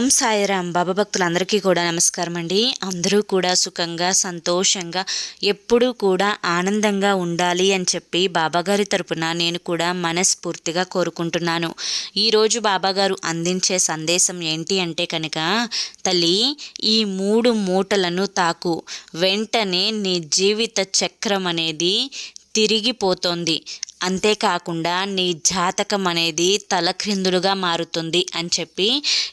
ఓం సాయిరామ్. బాబా భక్తులందరికీ కూడా నమస్కారం అండి. అందరూ కూడా సుఖంగా సంతోషంగా ఎప్పుడూ కూడా ఆనందంగా ఉండాలి అని చెప్పి బాబాగారి తరపున నేను కూడా మనస్ఫూర్తిగా కోరుకుంటున్నాను. ఈరోజు బాబాగారు అందించే సందేశం ఏంటి అంటే కనుక తల్లి ఈ మూడు మూటలను తాకు. వెంటనే నీ జీవిత చక్రం అనేది తిరిగిపోతోంది. అంతేకాకుండా నీ జాతకం అనేది తలక్రిందులుగా మారుతుంది అని చెప్పి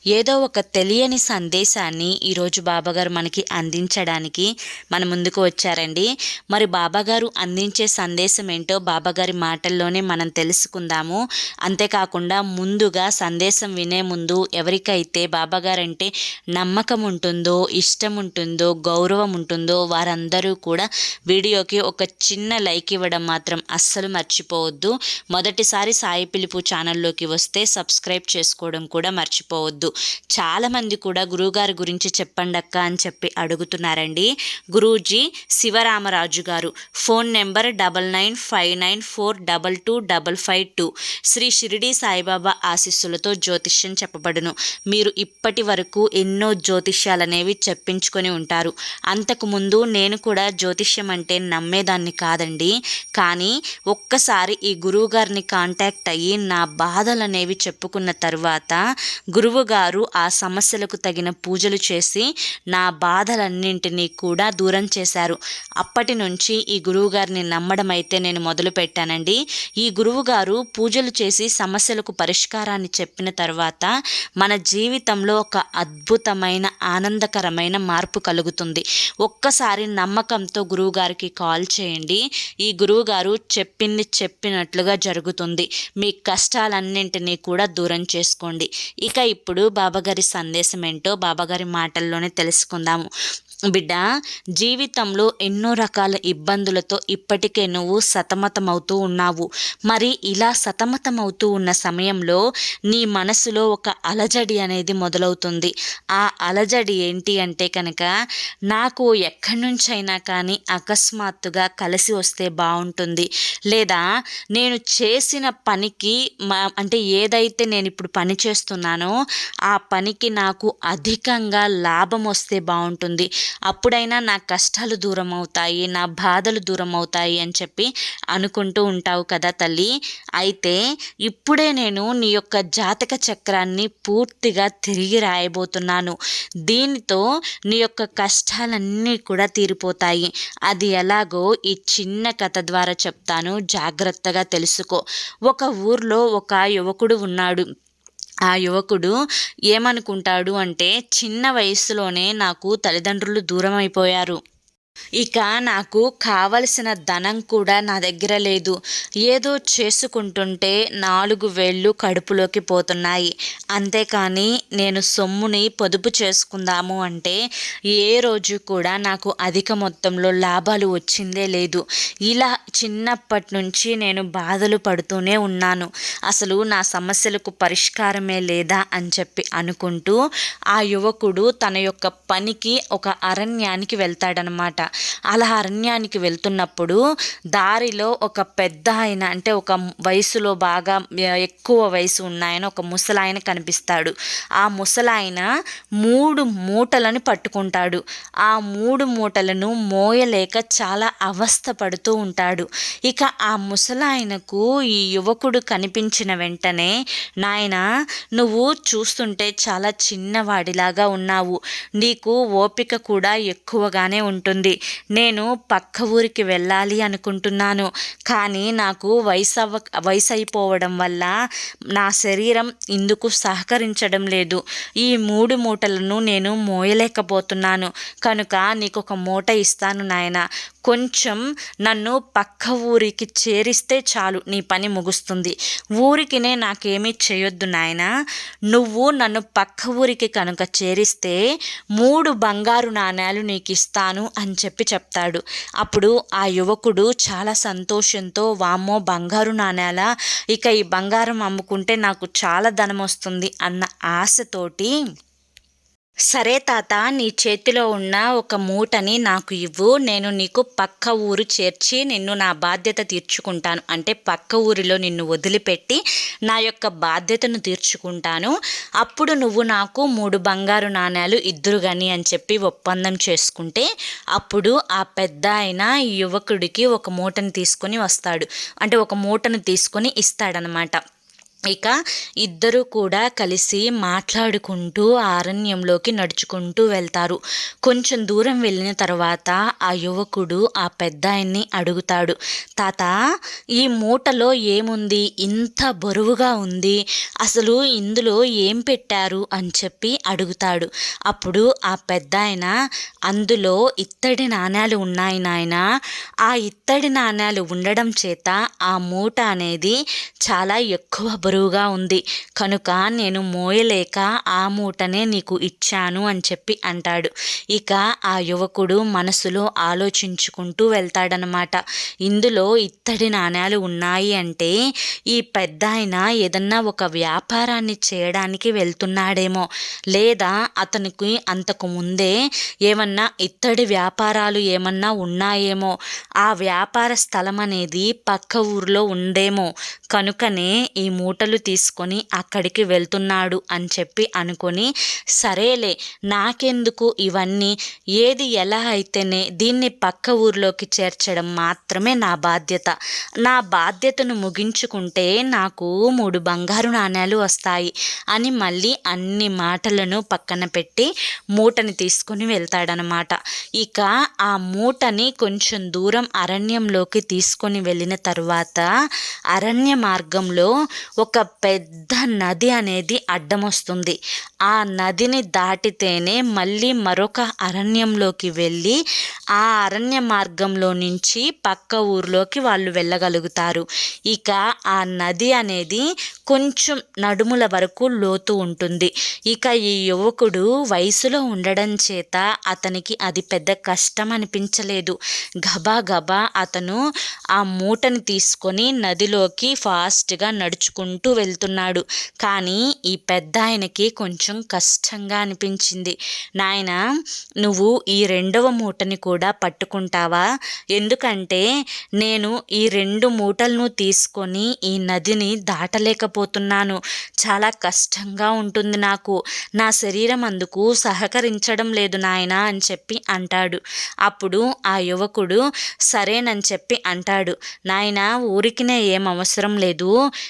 ఏదో ఒక తెలియని సందేశాన్ని ఈరోజు బాబాగారు మనకి అందించడానికి మన ముందుకు వచ్చారండి. మరి బాబాగారు అందించే సందేశం ఏంటో బాబాగారి మాటల్లోనే మనం తెలుసుకుందాము. అంతేకాకుండా ముందుగా సందేశం వినే ముందు ఎవరికైతే బాబాగారంటే నమ్మకం ఉంటుందో ఇష్టం ఉంటుందో గౌరవం ఉంటుందో వారందరూ కూడా వీడియోకి ఒక చిన్న లైక్ ఇవ్వడం మాత్రం అస్సలు మర్చిపో మర్చిపోవద్దు. మొదటిసారి సాయి పిలుపు ఛానల్లోకి వస్తే సబ్స్క్రైబ్ చేసుకోవడం కూడా మర్చిపోవద్దు. చాలామంది కూడా గురువుగారి గురించి చెప్పండి అక్క అని చెప్పి అడుగుతున్నారండి. గురూజీ శివరామరాజు గారు phone number double nine five nine four double two double five two. Shri Shirdi Saibaba ఆశీస్సులతో జ్యోతిష్యం చెప్పబడును. మీరు ఇప్పటి వరకు ఎన్నో జ్యోతిష్యాలనేవి చెప్పించుకొని ఉంటారు. అంతకుముందు నేను కూడా జ్యోతిష్యం అంటే నమ్మేదాన్ని కాదండి. కానీ ఒక్కసారి ఒకసారి ఈ గురువుగారిని కాంటాక్ట్ అయ్యి నా బాధలు అనేవి చెప్పుకున్న తర్వాత గురువుగారు ఆ సమస్యలకు తగిన పూజలు చేసి నా బాధలన్నింటినీ కూడా దూరం చేశారు. అప్పటి నుంచి ఈ గురువుగారిని నమ్మడం అయితే నేను మొదలు పెట్టానండి. ఈ గురువుగారు పూజలు చేసి సమస్యలకు పరిష్కారాన్ని చెప్పిన తర్వాత మన జీవితంలో ఒక అద్భుతమైన ఆనందకరమైన మార్పు కలుగుతుంది. ఒక్కసారి నమ్మకంతో గురువుగారికి కాల్ చేయండి. ఈ గురువుగారు చెప్పింది చెప్పి చెప్పినట్లుగా జరుగుతుంది. మీ కష్టాలన్నింటినీ కూడా దూరం చేసుకోండి. ఇక ఇప్పుడు బాబాగారి సందేశం ఏంటో బాబాగారి మాటల్లోనే తెలుసుకుందాము. బిడ్డ జీవితంలో ఎన్నో రకాల ఇబ్బందులతో ఇప్పటికే నువ్వు సతమతమవుతూ ఉన్నావు. మరి ఇలా సతమతమవుతూ ఉన్న సమయంలో నీ మనసులో ఒక అలజడి అనేది మొదలవుతుంది. ఆ అలజడి ఏంటి అంటే కనుక నాకు ఎక్కడి నుంచైనా కానీ అకస్మాత్తుగా కలిసి వస్తే బాగుంటుంది లేదా నేను చేసిన పనికి మా అంటే ఏదైతే నేను ఇప్పుడు పని చేస్తున్నానో ఆ పనికి నాకు అధికంగా లాభం వస్తే బాగుంటుంది అప్పుడైనా నా కష్టాలు దూరం అవుతాయి నా బాధలు దూరం అవుతాయి అని చెప్పి అనుకుంటూ ఉంటావు కదా తల్లి. అయితే ఇప్పుడే నేను నీ యొక్క జాతక చక్రాన్ని పూర్తిగా తిరిగి రాయబోతున్నాను. దీనితో నీ యొక్క కష్టాలన్నీ కూడా తీరిపోతాయి. అది ఎలాగో ఈ చిన్న కథ ద్వారా చెప్తాను. జాగ్రత్తగా తెలుసుకో. ఒక ఊర్లో ఒక యువకుడు ఉన్నాడు. ఆ యువకుడు ఏమనుకుంటాడు అంటే చిన్న వయసులోనే నాకు తల్లిదండ్రులు దూరం అయిపోయారు ఇక నాకు కావలసిన ధనం కూడా నా దగ్గర లేదు. ఏదో చేసుకుంటుంటే నాలుగు వేళ్ళు కడుపులోకి పోతున్నాయి. అంతేకాని నేను సొమ్ముని పొదుపు చేసుకుందాము అంటే ఏ రోజు కూడా నాకు అధిక మొత్తంలో లాభాలు వచ్చిందే లేదు. ఇలా చిన్నప్పటి నుంచి నేను బాధలు పడుతూనే ఉన్నాను. అసలు నా సమస్యలకు పరిష్కారమే లేదా అని చెప్పి అనుకుంటూ ఆ యువకుడు తన యొక్క పనికి ఒక అరణ్యానికి వెళ్తాడనమాట. అలా అరణ్యానికి వెళ్తున్నప్పుడు దారిలో ఒక పెద్ద ఆయన అంటే ఒక వయసులో బాగా ఎక్కువ వయసు ఉన్నాయని ఒక ముసలాయన కనిపిస్తాడు. ఆ ముసలాయన మూడు మూటలను పట్టుకుంటాడు. ఆ మూడు మూటలను మోయలేక చాలా అవస్థ పడుతూ ఉంటాడు. ఇక ఆ ముసలాయనకు ఈ యువకుడు కనిపించిన వెంటనే నాయన నువ్వు చూస్తుంటే చాలా చిన్నవాడిలాగా ఉన్నావు. నీకు ఓపిక కూడా ఎక్కువగానే ఉంటుంది. నేను పక్క ఊరికి వెళ్ళాలి అనుకుంటున్నాను. కానీ నాకు వయసు అవ్వ వయసు అయిపోవడం వల్ల నా శరీరం ఇందుకు సహకరించడం లేదు. ఈ మూడు మూటలను నేను మోయలేకపోతున్నాను. కనుక నీకు ఒక మూట ఇస్తాను నాయన. కొంచెం నన్ను పక్క ఊరికి చేరిస్తే చాలు నీ పని ముగుస్తుంది. ఊరికినే నాకేమీ చేయొద్దు నాయన. నువ్వు నన్ను పక్క ఊరికి కనుక చేరిస్తే మూడు బంగారు నాణ్యాలు నీకు ఇస్తాను అని చెప్పి చెప్తాడు. అప్పుడు ఆ యువకుడు చాలా సంతోషంతో వామ్మో బంగారు నాణ్యాల ఇక ఈ బంగారం అమ్ముకుంటే నాకు చాలా ధనం వస్తుంది అన్న ఆశతోటి సరే తాత నీ చేతిలో ఉన్న ఒక మూటని నాకు ఇవ్వు. నేను నీకు పక్క ఊరు చేర్చి నిన్ను నా బాధ్యత తీర్చుకుంటాను. అంటే పక్క ఊరిలో నిన్ను వదిలిపెట్టి నా యొక్క బాధ్యతను తీర్చుకుంటాను. అప్పుడు నువ్వు నాకు మూడు బంగారు నాణ్యాలు ఇద్దరు గని అని చెప్పి ఒప్పందం చేసుకుంటే అప్పుడు ఆ పెద్ద ఆయన యువకుడికి ఒక మూటను తీసుకొని వస్తాడు. అంటే ఒక మూటను తీసుకొని ఇస్తాడనమాట. ఇక ఇద్దరు కూడా కలిసి మాట్లాడుకుంటూ అరణ్యంలోకి నడుచుకుంటూ వెళ్తారు. కొంచెం దూరం వెళ్ళిన తర్వాత ఆ యువకుడు ఆ పెద్ద ఆయన్ని అడుగుతాడు తాత ఈ మూటలో ఏముంది? ఇంత బరువుగా ఉంది. అసలు ఇందులో ఏం పెట్టారు? అని చెప్పి అడుగుతాడు. అప్పుడు ఆ పెద్ద ఆయన అందులో ఇత్తడి నాణ్యాలు ఉన్నాయి నాయన. ఆ ఇత్తడి నాణ్యాలు ఉండడం చేత ఆ మూట అనేది చాలా ఎక్కువ బరువు బరువుగా ఉంది. కనుక నేను మోయలేక ఆ మూటనే నీకు ఇచ్చాను అని చెప్పి అంటాడు. ఇక ఆ యువకుడు మనసులో ఆలోచించుకుంటూ వెళ్తాడనమాట. ఇందులో ఇత్తడి నాణ్యాలు ఉన్నాయి అంటే ఈ పెద్ద ఆయన ఏదన్నా ఒక వ్యాపారాన్ని చేయడానికి వెళ్తున్నాడేమో. లేదా అతనికి అంతకు ముందే ఏమన్నా ఇత్తడి వ్యాపారాలు ఏమన్నా ఉన్నాయేమో. ఆ వ్యాపార స్థలం అనేది పక్క ఊరిలో ఉండేమో. కనుకనే ఈ మూట మూటలు తీసుకొని అక్కడికి వెళ్తున్నాడు అని చెప్పి అనుకొని సరేలే నాకెందుకు ఇవన్నీ? ఏది ఎలా అయితేనే దీన్ని పక్క ఊరిలోకి చేర్చడం మాత్రమే నా బాధ్యత. నా బాధ్యతను ముగించుకుంటే నాకు మూడు బంగారు నాణ్యాలు వస్తాయి అని మళ్ళీ అన్ని మాటలను పక్కన పెట్టి మూటని తీసుకొని వెళ్తాడనమాట. ఇక ఆ మూటని కొంచెం దూరం అరణ్యంలోకి తీసుకొని వెళ్ళిన తర్వాత అరణ్య మార్గంలో ఒక పెద్ద నది అనేది అడ్డం వస్తుంది ఆ నదిని దాటితేనే మళ్ళీ మరొక అరణ్యంలోకి వెళ్ళి ఆ అరణ్య మార్గంలో నుంచి పక్క ఊర్లోకి వాళ్ళు వెళ్ళగలుగుతారు. ఇక ఆ నది అనేది కొంచెం నడుముల వరకు లోతు ఉంటుంది. ఇక ఈ యువకుడు వయసులో ఉండడం చేత అతనికి అది పెద్ద కష్టం అనిపించలేదు. గబా గబా అతను ఆ మూటని తీసుకొని నదిలోకి ఫాస్ట్గా నడుచుకుంటూ వెళ్తున్నాడు. కానీ ఈ పెద్ద ఆయనకి కొంచెం కష్టంగా అనిపించింది. నాయన నువ్వు ఈ రెండవ మూటని కూడా కూడా పట్టుకుంటావా? ఎందుకంటే నేను ఈ రెండు మూటలను తీసుకొని ఈ నదిని దాటలేకపోతున్నాను. చాలా కష్టంగా ఉంటుంది నాకు. నా శరీరం అందుకు సహకరించడం లేదు నాయన అని చెప్పి అంటాడు. అప్పుడు ఆ యువకుడు సరేనని చెప్పి అంటాడు. నాయన ఊరికినే ఏం అవసరం లేదు.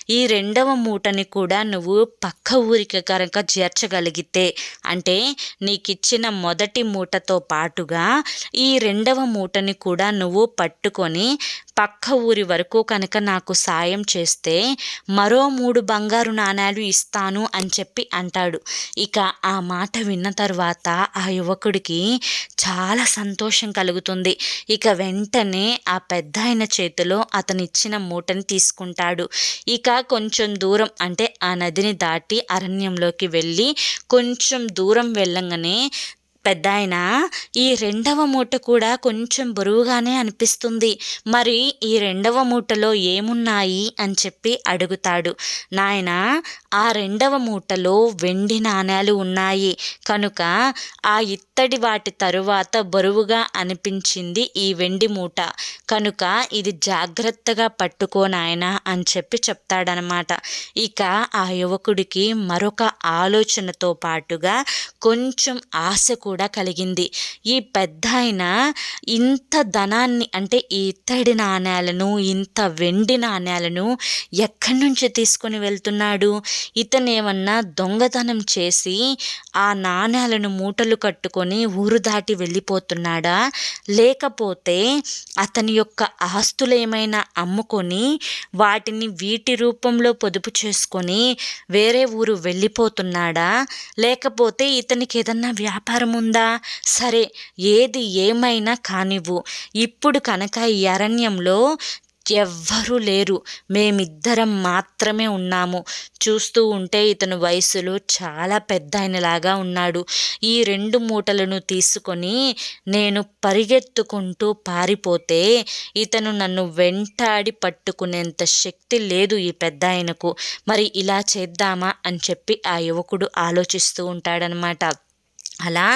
ఈ రెండవ మూటని కూడా నువ్వు పక్క ఊరికి కనుక చేర్చగలిగితే అంటే నీకు ఇచ్చిన మొదటి మూటతో పాటుగా ఈ రెండవ మూటని కూడా నువ్వు పట్టుకొని పక్క ఊరి వరకు కనుక నాకు సాయం చేస్తే మరో మూడు బంగారు నాణాలు ఇస్తాను అని చెప్పి అంటాడు. ఇక ఆ మాట విన్న తర్వాత ఆ యువకుడికి చాలా సంతోషం కలుగుతుంది. ఇక వెంటనే ఆ పెద్ద ఆయన చేతిలో అతనిచ్చిన మూటని తీసుకుంటాడు. ఇక కొంచెం దూరం అంటే ఆ నదిని దాటి అరణ్యంలోకి వెళ్ళి కొంచెం దూరం వెళ్ళంగానే పెద్దాయన ఈ రెండవ మూట కూడా కొంచెం బరువుగానే అనిపిస్తుంది. మరి ఈ రెండవ మూటలో ఏమున్నాయి? అని చెప్పి అడుగుతాడు. నాయన ఆ రెండవ మూటలో వెండి నాణేలు ఉన్నాయి. కనుక ఆ ఇత్తడి వాటి తరువాత బరువుగా అనిపించింది ఈ వెండి మూట. కనుక ఇది జాగ్రత్తగా పట్టుకోనాయనా అని చెప్పి చెప్తాడనమాట. ఇక ఆ యువకుడికి మరొక ఆలోచనతో పాటుగా కొంచెం ఆశ కూడా కలిగింది. ఈ పెద్ద ఆయన ఇంత ధనాన్ని అంటే ఈ ఇత్తడి నాణ్యాలను ఇంత వెండి నాణ్యాలను ఎక్కడి నుంచి తీసుకొని వెళ్తున్నాడు? ఇతనేమన్నా దొంగతనం చేసి ఆ నాణ్యాలను మూటలు కట్టుకొని ఊరు దాటి వెళ్ళిపోతున్నాడా? లేకపోతే అతని యొక్క ఆస్తులు ఏమైనా అమ్ముకొని వాటిని వీటి రూపంలో పొదుపు చేసుకొని వేరే ఊరు వెళ్ళిపోతున్నాడా? లేకపోతే ఇతనికి ఏదన్నా వ్యాపారం ఉందా? సరే ఏది ఏమైనా కానివ్వు. ఇప్పుడు కనుక ఈ అరణ్యంలో ఎవ్వరూ లేరు. మేమిద్దరం మాత్రమే ఉన్నాము. చూస్తూ ఉంటే ఇతను వయసులో చాలా పెద్ద ఆయనలాగా ఉన్నాడు. ఈ రెండు మూటలను తీసుకొని నేను పరిగెత్తుకుంటూ పారిపోతే ఇతను నన్ను వెంటాడి పట్టుకునేంత శక్తి లేదు ఈ పెద్ద ఆయనకు మరి ఇలా చేద్దామా అని చెప్పి ఆ యువకుడు ఆలోచిస్తూ ఉంటాడనమాట. అలా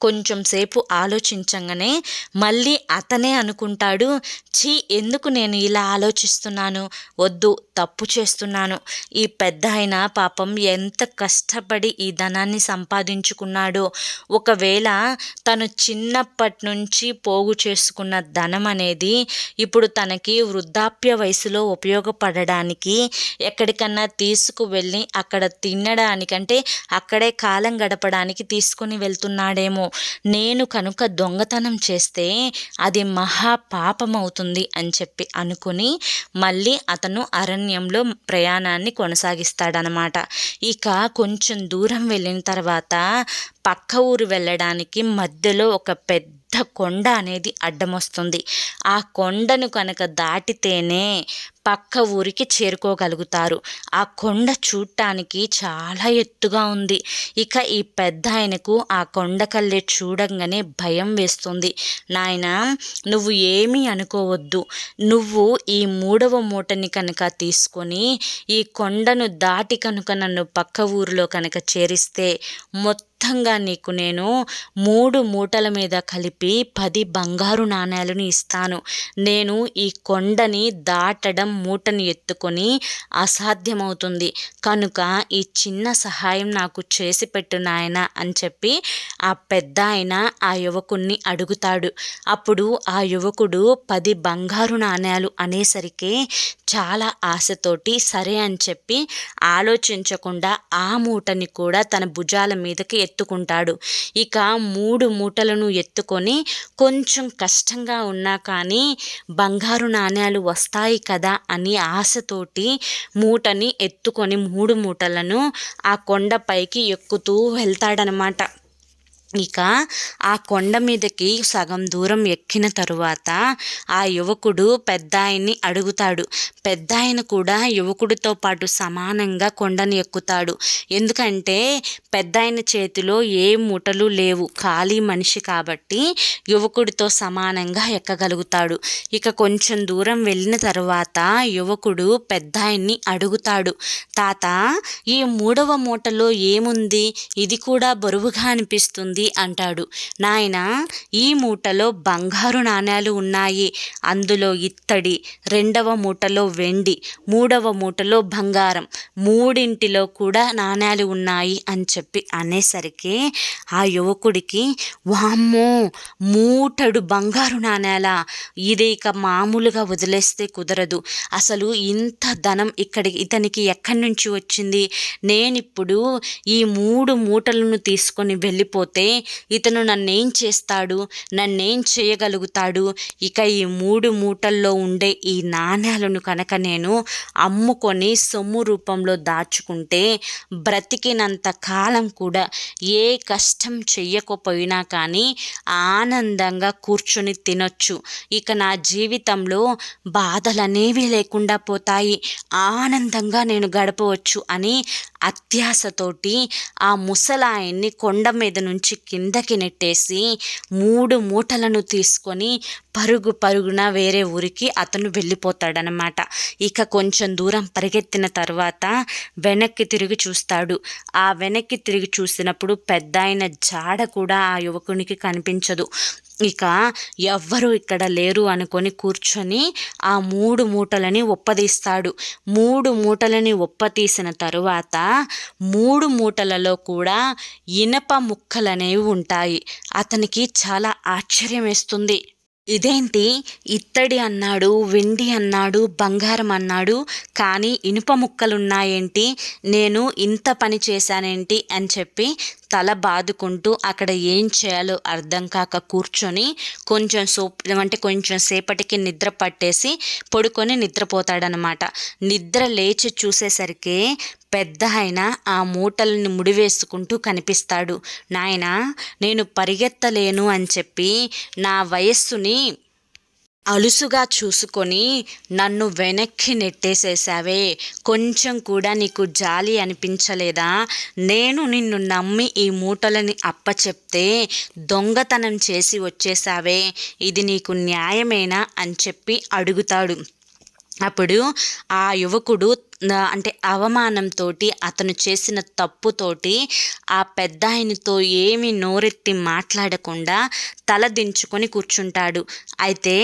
కొంచెం సేపు ఆలోచించగానే మళ్ళీ అతనే అనుకుంటాడు ఛీ ఎందుకు నేను ఇలా ఆలోచిస్తున్నాను? వద్దు తప్పు చేస్తున్నాను. ఈ పెద్ద ఆయన పాపం ఎంత కష్టపడి ఈ ధనాన్ని సంపాదించుకున్నాడో. ఒకవేళ తను చిన్నప్పటి నుంచి పోగు చేసుకున్న ధనం అనేది ఇప్పుడు తనకి వృద్ధాప్య వయసులో ఉపయోగపడడానికి ఎక్కడికన్నా తీసుకువెళ్ళి అక్కడ తినడానికంటే అక్కడే కాలం గడపడానికి తీసుకుని వెళ్తున్నాడేమో. నేను కనుక దొంగతనం చేస్తే అది మహా పాపం అవుతుంది అని చెప్పి అనుకుని మళ్ళీ అతను అరణ్యంలో ప్రయాణాన్ని కొనసాగిస్తాడనమాట. ఇక కొంచెం దూరం వెళ్ళిన తర్వాత పక్క ఊరు వెళ్ళడానికి మధ్యలో ఒక పెద్ద కొండ అనేది అడ్డమొస్తుంది. ఆ కొండను కనుక దాటితేనే పక్క ఊరికి చేరుకోగలుగుతారు. ఆ కొండ చూడటానికి చాలా ఎత్తుగా ఉంది. ఇక ఈ పెద్ద ఆయనకు ఆ కొండకల్లే చూడంగానే భయం వేస్తుంది. నాయన నువ్వు ఏమీ అనుకోవద్దు. నువ్వు ఈ మూడవ మూటని కనుక తీసుకొని ఈ కొండను దాటి కనుక నన్ను పక్క ఊరిలో కనుక చేరిస్తే మొత్తం మొత్తంగా నీకు నేను మూడు మూటల మీద కలిపి పది బంగారు నాణేలను ఇస్తాను. నేను ఈ కొండని దాటడం మూటని ఎత్తుకొని అసాధ్యమవుతుంది. కనుక ఈ చిన్న సహాయం నాకు చేసి పెట్టు నాయన అని చెప్పి ఆ పెద్ద ఆయన ఆ యువకుణ్ణి అడుగుతాడు. అప్పుడు ఆ యువకుడు పది బంగారు నాణేలు అనేసరికి చాలా ఆశతోటి సరే అని చెప్పి ఆలోచించకుండా ఆ మూటని కూడా తన భుజాల మీదకి ఎత్తుకుంటాడు. ఇక మూడు మూటలను ఎత్తుకొని కొంచెం కష్టంగా ఉన్నా కానీ బంగారు నాణ్యాలు వస్తాయి కదా అని ఆశతోటి మూటని ఎత్తుకొని మూడు మూటలను ఆ కొండపైకి ఎక్కుతూ వెళ్తాడనమాట. ఇక ఆ కొండ మీదకి సగం దూరం ఎక్కిన తరువాత ఆ యువకుడు పెద్ద ఆయన్ని అడుగుతాడు. పెద్ద ఆయన కూడా యువకుడితో పాటు సమానంగా కొండను ఎక్కుతాడు. ఎందుకంటే పెద్ద ఆయన చేతిలో ఏ మూటలు లేవు. ఖాళీ మనిషి కాబట్టి యువకుడితో సమానంగా ఎక్కగలుగుతాడు. ఇక కొంచెం దూరం వెళ్ళిన తర్వాత యువకుడు పెద్ద ఆయన్ని అడుగుతాడు. తాత ఈ మూడవ మూటలో ఏముంది? ఇది కూడా బరువుగా అనిపిస్తుంది. ఉంది అంటాడు. నాయన ఈ మూటలో బంగారు నాణ్యాలు ఉన్నాయి. అందులో ఇత్తడి రెండవ మూటలో వెండి మూడవ మూటలో బంగారం మూడింటిలో కూడా నాణ్యాలు ఉన్నాయి అని చెప్పి అనేసరికి ఆ యువకుడికి వామ్మో మూటడు బంగారు నాణ్యాల ఇది ఇక మామూలుగా వదిలేస్తే కుదరదు. అసలు ఇంత ధనం ఇక్కడి ఇతనికి ఎక్కడి నుంచి వచ్చింది? నేనిప్పుడు ఈ మూడు మూటలను తీసుకొని వెళ్ళిపోతే ఇతను నన్నేం చేస్తాడు? నన్నేం చేయగలుగుతాడు? ఇక ఈ మూడు మూటల్లో ఉండే ఈ నాణ్యాలను కనుక నేను అమ్ముకొని సొమ్ము రూపంలో దాచుకుంటే బ్రతికినంత కాలం కూడా ఏ కష్టం చెయ్యకపోయినా కానీ ఆనందంగా కూర్చొని తినొచ్చు. ఇక నా జీవితంలో బాధలనేవి లేకుండా పోతాయి. ఆనందంగా నేను గడపవచ్చు అని అత్యాశతోటి ఆ ముసలాయన్ని కొండ మీద నుంచి కిందకి నెట్టేసి మూడు మూటలను తీసుకొని పరుగు పరుగున వేరే ఊరికి అతను వెళ్ళిపోతాడనమాట ఇక కొంచెం దూరం పరిగెత్తిన తర్వాత వెనక్కి తిరిగి చూస్తాడు. ఆ వెనక్కి తిరిగి చూసినప్పుడు పెద్ద జాడ కూడా ఆ యువకునికి కనిపించదు. ఇక ఎవ్వరూ ఇక్కడ లేరు అనుకొని కూర్చొని ఆ మూడు మూటలని ఒప్పదీస్తాడు. మూడు మూటలని ఒప్పతీసిన తరువాత మూడు మూటలలో కూడా ఇనప ముక్కలనేవి ఉంటాయి. అతనికి చాలా ఆశ్చర్యం వేస్తుంది ఇదేంటి? ఇత్తడి అన్నాడు వెండి అన్నాడు బంగారం అన్నాడు కానీ ఇనుప ముక్కలున్నాయేంటి? నేను ఇంత పని చేశానేంటి? అని చెప్పి తల బాదుకుంటూ అక్కడ ఏం చేయాలో అర్థం కాక కూర్చొని కొంచెం సో అంటే కొంచెం సేపటికి నిద్ర పట్టేసి పడుకొని నిద్రపోతాడనమాట. నిద్ర లేచి చూసేసరికి పెద్ద ఆయన ఆ మూటలను ముడివేసుకుంటూ కనిపిస్తాడు. నాయన నేను పరిగెత్తలేను అని చెప్పి నా వయస్సుని అలుసుగా చూసుకొని నన్ను వెనక్కి నెట్టేసేసావే కొంచెం కూడా నీకు జాలి అనిపించలేదా? నేను నిన్ను నమ్మి ఈ మూటలని అప్పచెప్తే దొంగతనం చేసి వచ్చేసావే ఇది నీకు న్యాయమేనా? అని చెప్పి అడుగుతాడు. అప్పుడు ఆ యువకుడు అంటే అవమానంతో అతను చేసిన తప్పుతోటి ఆ పెద్ద ఆయనతో ఏమి నోరెత్తి మాట్లాడకుండా తల దించుకొని కూర్చుంటాడు. అయితే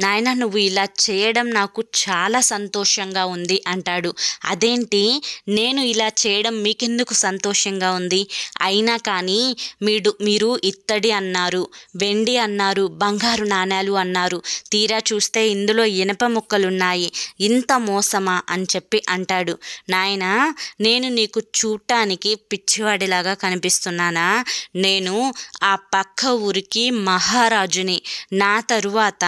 నాయన నువ్వు ఇలా చేయడం నాకు చాలా సంతోషంగా ఉంది అంటాడు. అదేంటి? నేను ఇలా చేయడం మీకెందుకు సంతోషంగా ఉంది? అయినా కానీ మీరు మీరు ఇత్తడి అన్నారు వెండి అన్నారు బంగారు నాణేలు అన్నారు. తీరా చూస్తే ఇందులో ఇనప ముక్కలున్నాయి. ఇంత మోసమా? అని చెప్పి అంటాడు. నాయన నేను నీకు చూడటానికి పిచ్చివాడిలాగా కనిపిస్తున్నానా? నేను ఆ పక్క ఊరికి మహారాజుని. నా తరువాత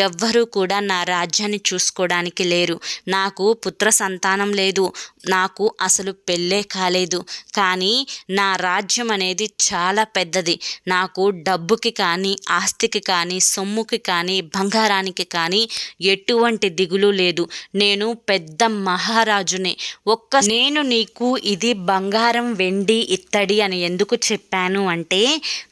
ఎవ్వరూ కూడా నా రాజ్యాన్ని చూసుకోవడానికి లేరు. నాకు పుత్ర సంతానం లేదు. నాకు అసలు పెళ్ళే కాలేదు. కానీ నా రాజ్యం అనేది చాలా పెద్దది. నాకు డబ్బుకి కానీ ఆస్తికి కానీ సొమ్ముకి కానీ బంగారానికి కానీ ఎటువంటి దిగులు లేదు. నేను పెద్ద మహా మహారాజుని ఒక్క నేను నీకు ఇది బంగారం వెండి ఇత్తడి అని ఎందుకు చెప్పాను అంటే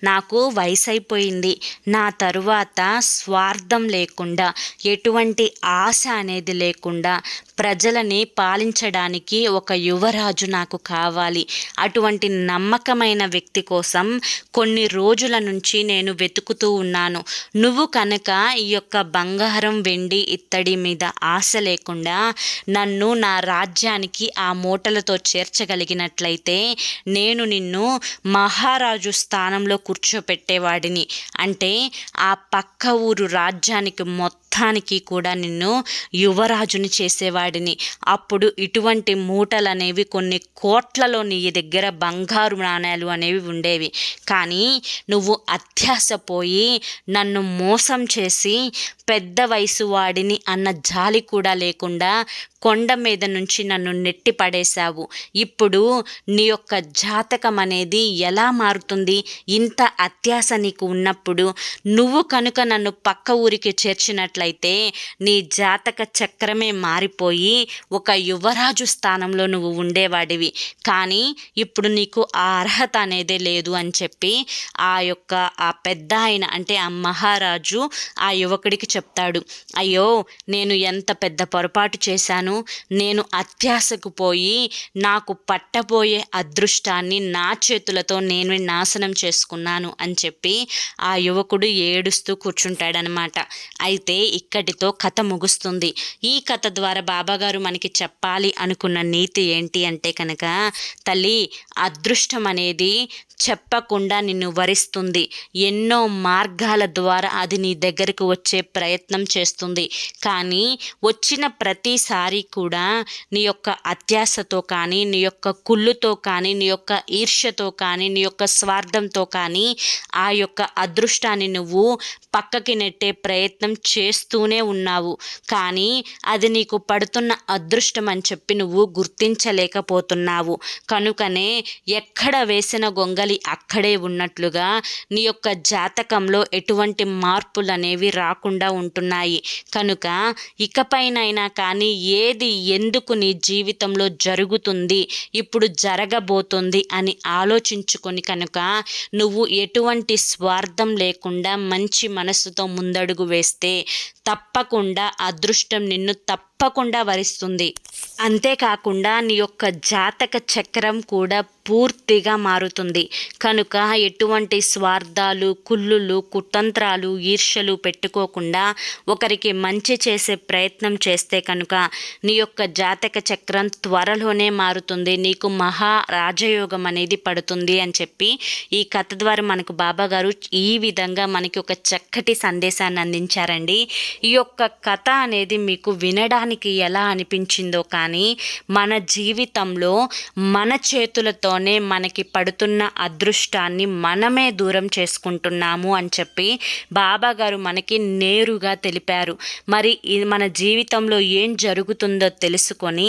నాకు వయసు అయిపోయింది నా తరువాత స్వార్థం లేకుండా ఎటువంటి ఆశ అనేది లేకుండా ప్రజలని పాలించడానికి ఒక యువరాజు నాకు కావాలి. అటువంటి నమ్మకమైన వ్యక్తి కోసం కొన్ని రోజుల నుంచి నేను వెతుకుతూ ఉన్నాను. నువ్వు కనుక ఈ యొక్క బంగారం వెండి ఇత్తడి మీద ఆశ లేకుండా నన్ను నా రాజ్యానికి ఆ మూటలతో చేర్చగలిగినట్లయితే నేను నిన్ను మహారాజు స్థానంలో కూర్చోపెట్టేవాడిని. అంటే ఆ పక్క ఊరు రాజ్యానికి మొత్తం మొత్తానికి కూడా నిన్ను యువరాజుని చేసేవాడిని. అప్పుడు ఇటువంటి మూటలు అనేవి కొన్ని కోట్లలో నీ దగ్గర బంగారు నాణ్యాలు అనేవి ఉండేవి. కానీ నువ్వు అత్యాస పోయి నన్ను మోసం చేసి పెద్ద వయసు వాడిని అన్న జాలి కూడా లేకుండా కొండ మీద నుంచి నన్ను నెట్టి పడేశావు. ఇప్పుడు నీ యొక్క జాతకం అనేది ఎలా మారుతుంది? ఇంత అత్యాస నీకు ఉన్నప్పుడు నువ్వు కనుక నన్ను పక్క ఊరికి చేర్చినట్లయితే నీ జాతక చక్రమే మారిపోయి ఒక యువరాజు స్థానంలో నువ్వు ఉండేవాడివి. కానీ ఇప్పుడు నీకు ఆ అర్హత అనేదే లేదు అని చెప్పి ఆ యొక్క ఆ పెద్ద ఆయన అంటే ఆ మహారాజు ఆ యువకుడికి చెప్తాడు. అయ్యో నేను ఎంత పెద్ద పొరపాటు చేశాను? నేను అత్యాశకు పోయి నాకు పట్టబోయే అదృష్టాన్ని నా చేతులతో నేను నాశనం చేసుకున్నాను అని చెప్పి ఆ యువకుడు ఏడుస్తూ కూర్చుంటాడనమాట. అయితే ఇక్కడితో కథ ముగుస్తుంది. ఈ కథ ద్వారా బాబాగారు మనకి చెప్పాలి అనుకున్న నీతి ఏంటి అంటే కనుక తల్లి అదృష్టం అనేది చెప్పకుండా నిన్ను వరిస్తుంది. ఎన్నో మార్గాల ద్వారా అది నీ దగ్గరకు వచ్చే ప్రయత్నం చేస్తుంది. కానీ వచ్చిన ప్రతిసారి కూడా నీ యొక్క అత్యాశతో కానీ నీ యొక్క కుళ్ళుతో కానీ నీ యొక్క ఈర్ష్యతో కానీ నీ యొక్క స్వార్థంతో కానీ ఆ యొక్క అదృష్టాన్ని నువ్వు పక్కకి నెట్టే ప్రయత్నం చేస్తూనే ఉన్నావు. కానీ అది నీకు పడుతున్న అదృష్టం అని చెప్పి నువ్వు గుర్తించలేకపోతున్నావు. కనుకనే ఎక్కడ వేసిన గొంగలి అక్కడే ఉన్నట్లుగా నీ యొక్క జాతకంలో ఎటువంటి మార్పులు అనేవి రాకుండా ఉంటున్నాయి. కనుక ఇకపైనైనా కానీ ఏది ఎందుకు నీ జీవితంలో జరుగుతుంది ఇప్పుడు జరగబోతుంది అని ఆలోచించుకొని కనుక నువ్వు ఎటువంటి స్వార్థం లేకుండా మంచి మనసుతో ముందడుగు వేస్తే తప్పకుండా అదృష్టం నిన్ను తప్పకుండా వరిస్తుంది. అంతేకాకుండా నీ యొక్క జాతక చక్రం కూడా పూర్తిగా మారుతుంది. కనుక ఎటువంటి స్వార్థాలు కుళ్ళులు కుతంత్రాలు ఈర్ష్యలు పెట్టుకోకుండా ఒకరికి మంచి చేసే ప్రయత్నం చేస్తే కనుక నీ యొక్క జాతక చక్రం త్వరలోనే మారుతుంది. నీకు మహా రాజయోగం అనేది పడుతుంది అని చెప్పి ఈ కథ ద్వారా మనకు బాబా గారు ఈ విధంగా మనకి ఒక చక్కటి సందేశాన్ని అందించారండి. ఈ యొక్క కథ అనేది మీకు వినడానికి ఎలా అనిపించిందో కానీ మన జీవితంలో మన చేతులతోనే మనకి పడుతున్న అదృష్టాన్ని మనమే దూరం చేసుకుంటున్నాము అని చెప్పి బాబా గారు మనకి నేరుగా తెలిపారు. మరి ఇది మన జీవితంలో ఏం జరుగుతుందో తెలుసుకొని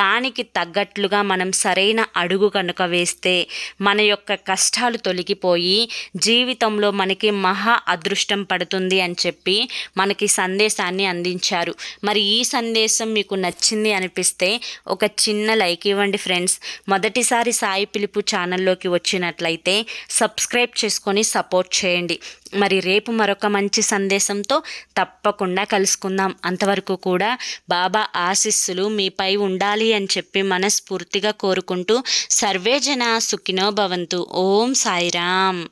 దానికి తగ్గట్లుగా మనం సరైన అడుగు కనుక వేస్తే మన యొక్క కష్టాలు తొలగిపోయి జీవితంలో మనకి మహా అదృష్టం పడుతుంది అని చెప్పి మనకి సందేశాన్ని అందించారు. మరి ఈ సందేశం మీకు నచ్చింది అనిపిస్తే అనిపిస్తే ఒక చిన్న లైక్ ఇవ్వండి ఫ్రెండ్స్. మొదటిసారి సాయి పిలుపు ఛానల్లోకి వచ్చినట్లయితే సబ్స్క్రైబ్ చేసుకొని సపోర్ట్ చేయండి. మరి రేపు మరొక మంచి సందేశంతో తప్పకుండా కలుసుకుందాం. అంతవరకు కూడా బాబా ఆశీస్సులు మీపై ఉండాలి అని చెప్పి మనస్ఫూర్తిగా కోరుకుంటూ సర్వేజన సుఖినో భవంతు. ఓం సాయిరామ్.